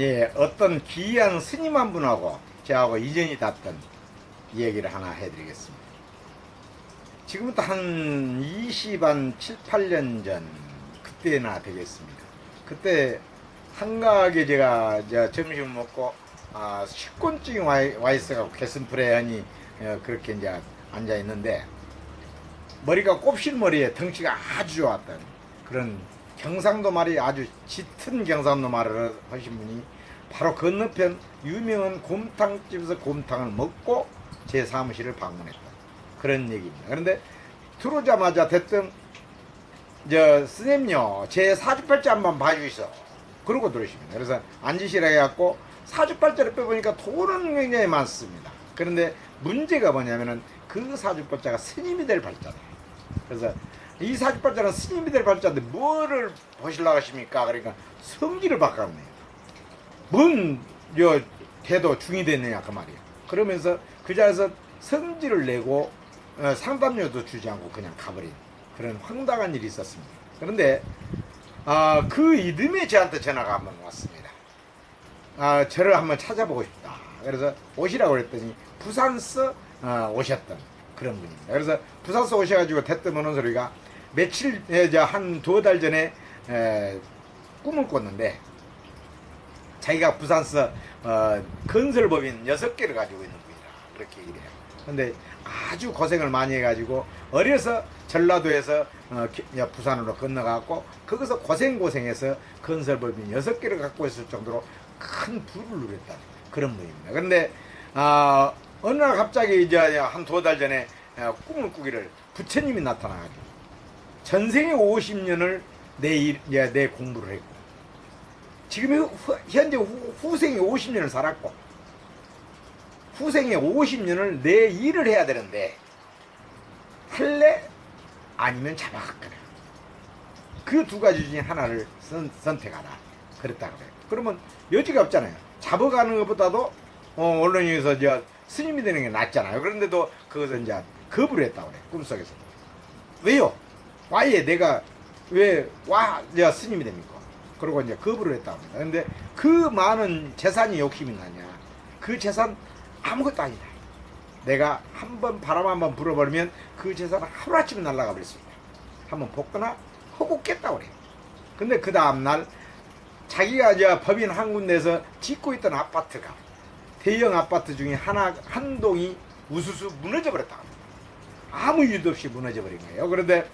예, 어떤 귀한 스님 한 분하고 저하고 이전이 닿던 얘기를 하나 해드리겠습니다. 지금부터 한 20, 한 7, 8년 전 그때나 되겠습니다. 그때 한가하게 제가 저 점심을 먹고 아, 식곤증이 와, 와 있어가지고 개슴프레하니 어, 그렇게 이제 앉아 있는데 머리가 곱실머리에 덩치가 아주 좋았던 그런 경상도 말이 아주 짙은 경상도 말을 하신 분이 바로 건너편 유명한 곰탕집에서 곰탕을 먹고 제 사무실을 방문했다. 그런 얘기입니다. 그런데 들어오자마자 대뜸 저 스님요 제 사주팔자 한번 봐주이소. 그러고 들으십니다. 그래서 앉으시라 해갖고 사주팔자를 빼보니까 돈은 굉장히 많습니다. 그런데 문제가 뭐냐면은 그 사주팔자가 스님이 될 팔자다. 그래서 이 사주팔자는 스님이 될 팔자인데 뭐를 보시려고 하십니까? 그러니까 성질을 바꿨네요. 뭔, 요, 태도 중이 됐느냐, 그 말이에요. 그러면서 그 자리에서 성질을 내고 어, 상담료도 주지 않고 그냥 가버린 그런 황당한 일이 있었습니다. 그런데, 아, 그 이듬해 저한테 전화가 한번 왔습니다. 아, 저를 한번 찾아보고 싶다. 그래서 오시라고 그랬더니 부산서 어, 오셨던 그런 분입니다. 그래서 부산서 오셔가지고 대뜸 오는 소리가 며칠, 한 두 달 전에 에, 꿈을 꿨는데 자기가 부산서 어, 건설법인 여섯 개를 가지고 있는 분이라 그렇게 얘기를 해요. 근데 아주 고생을 많이 해가지고 어려서 전라도에서 어, 기- 야, 부산으로 건너가고 거기서 고생 고생해서 건설법인 여섯 개를 갖고 있을 정도로 큰 부를 누렸다 그런 분입니다. 그런데 아, 어느 날 갑자기 이제 한 두 달 전에 어, 꿈을 꾸기를 부처님이 나타나가지고 전생에 50년을 내, 일, 야, 내 공부를 했고 지금 후, 현재 후, 후생에 50년을 살았고 후생에 50년을 내 일을 해야 되는데 할래? 아니면 잡아갔거나 그 두 가지 중에 하나를 선, 선택하라. 그랬다 그래요. 그러면 여지가 없잖아요. 잡아가는 것보다도 어, 언론에서 저 스님이 되는 게 낫잖아요. 그런데도 그것을 이제 거부를 했다고 그래 꿈속에서. 왜요 와예 내가 왜와 스님이 됩니까 그리고 이제 거부를 했다고. 근데 그 많은 재산이 욕심이 나냐? 그 재산 아무것도 아니다. 내가 한 번 바람 한 번 불어버리면 그 재산은 하루아침에 날아가 버렸습니다. 한번 볶거나 하고 깼다고 그래요. 근데 그 다음날 자기가 이제 법인 한 군데에서 짓고 있던 아파트가 대형 아파트 중에 하나, 한 동이 우수수 무너져 합니다. 아무 이유도 없이 무너져 버린 거예요. 그런데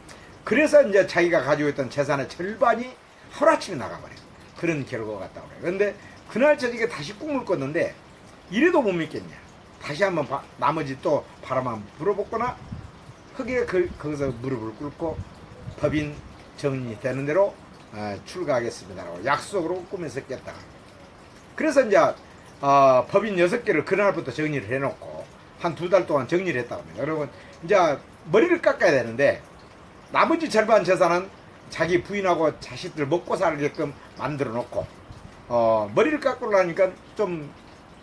그래서 이제 자기가 가지고 있던 재산의 절반이 하루아침에 나가버려요. 그런 결과가 같다고 그래요. 그런데 그날 저녁에 다시 꿈을 꿨는데 이래도 못 믿겠냐. 다시 한번 바- 나머지 또 바람 한번 불어보거나 흙에 그, 거기서 무릎을 꿇고 법인 정리되는 대로 어, 출가하겠습니다라고 약속으로 꿈에서 깼다가 그래서 이제 어, 법인 여섯 개를 그날부터 정리를 해놓고 한 두 달 동안 정리를 했다고 합니다. 여러분 이제 머리를 깎아야 되는데 나머지 절반 재산은 자기 부인하고 자식들 먹고 살게끔 만들어 놓고 어, 머리를 깎고 나니까 좀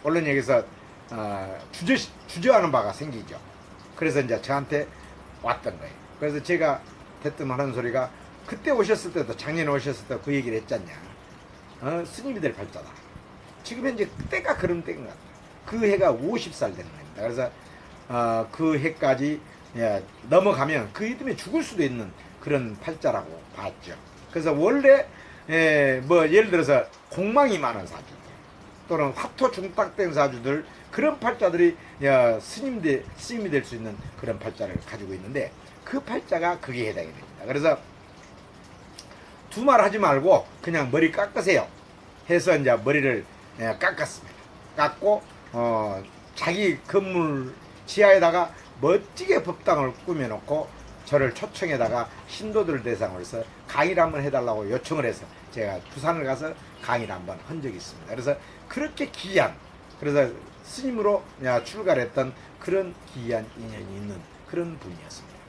언론 얘기에서 어, 주저 주저하는 바가 생기죠. 그래서 이제 저한테 왔던 거예요. 그래서 제가 대뜸 하는 소리가 그때 오셨을 때도 작년에 오셨을 때 그 얘기를 했잖냐. 어, 스님이 될 팔자다. 지금 현재 때가 그런 때인 것 같아요. 그 해가 50살 되는 겁니다. 그래서 어, 그 해까지 예, 넘어가면 그 이듬해 죽을 수도 있는 그런 팔자라고 봤죠. 그래서 원래 예, 뭐 예를 들어서 공망이 많은 사주들 또는 화토 중탁된 사주들 그런 팔자들이 야, 스님 대, 스님이 될 수 있는 그런 팔자를 가지고 있는데 그 팔자가 그게 해당이 됩니다. 그래서 두 말 하지 말고 그냥 머리 깎으세요. 해서 이제 머리를 예, 깎았습니다. 깎고 어, 자기 건물 지하에다가 멋지게 법당을 꾸며놓고 저를 초청에다가 신도들 대상으로 해서 강의를 한번 해달라고 요청을 해서 제가 부산을 가서 강의를 한번 한 적이 있습니다. 그래서 그렇게 귀한 그래서 스님으로 야, 출가를 했던 그런 귀한 인연이 있는 그런 분이었습니다.